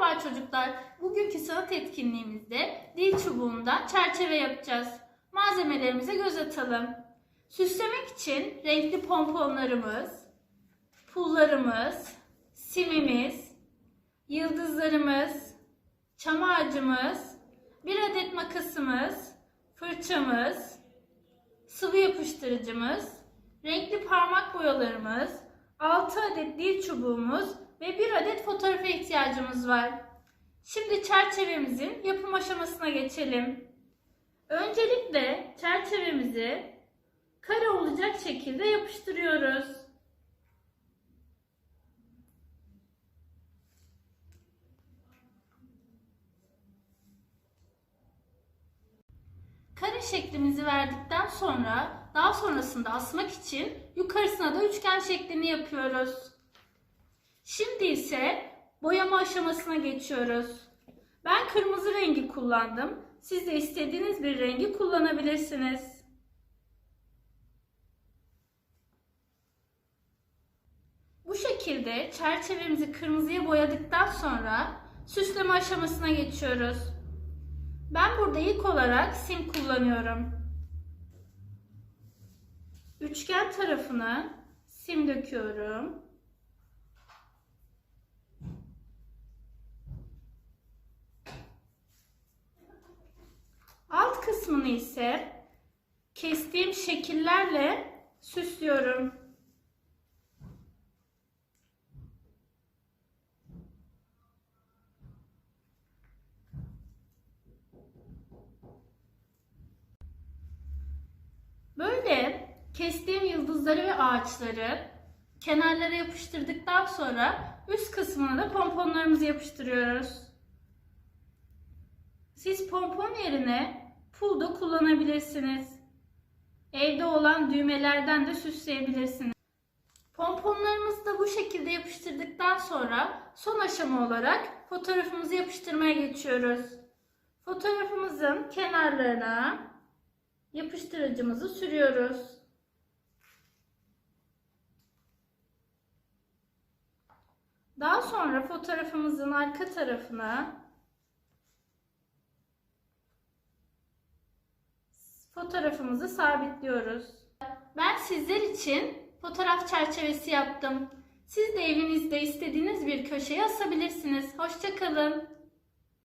Merhaba çocuklar. Bugünkü sanat etkinliğimizde dil çubuğundan çerçeve yapacağız. Malzemelerimize göz atalım. Süslemek için renkli pomponlarımız, pullarımız, simimiz, yıldızlarımız, çam ağacımız, bir adet makasımız, fırçamız, sıvı yapıştırıcımız, renkli parmak boyalarımız, 6 adet dil çubuğumuz ve bir adet fotoğrafa ihtiyacımız var. Şimdi çerçevemizin yapım aşamasına geçelim. Öncelikle çerçevemizi kare olacak şekilde yapıştırıyoruz. Kare şeklimizi verdikten sonra daha sonrasında asmak için yukarısına da üçgen şeklini yapıyoruz. Şimdi ise boyama aşamasına geçiyoruz. Ben kırmızı rengi kullandım. Siz de istediğiniz bir rengi kullanabilirsiniz. Bu şekilde çerçevemizi kırmızıya boyadıktan sonra süsleme aşamasına geçiyoruz. Ben burada ilk olarak sim kullanıyorum. Üçgen tarafına sim döküyorum. Kısmını ise kestiğim şekillerle süslüyorum. Böyle kestiğim yıldızları ve ağaçları kenarlara yapıştırdıktan sonra üst kısmına da pomponlarımızı yapıştırıyoruz. Siz pompon yerine pul da kullanabilirsiniz. Evde olan düğmelerden de süsleyebilirsiniz. Pomponlarımızı da bu şekilde yapıştırdıktan sonra son aşama olarak fotoğrafımızı yapıştırmaya geçiyoruz. Fotoğrafımızın kenarlarına yapıştırıcımızı sürüyoruz. Daha sonra fotoğrafımızın arka tarafına fotoğrafımızı sabitliyoruz. Ben sizler için fotoğraf çerçevesi yaptım. Siz de evinizde istediğiniz bir köşeye asabilirsiniz. Hoşçakalın.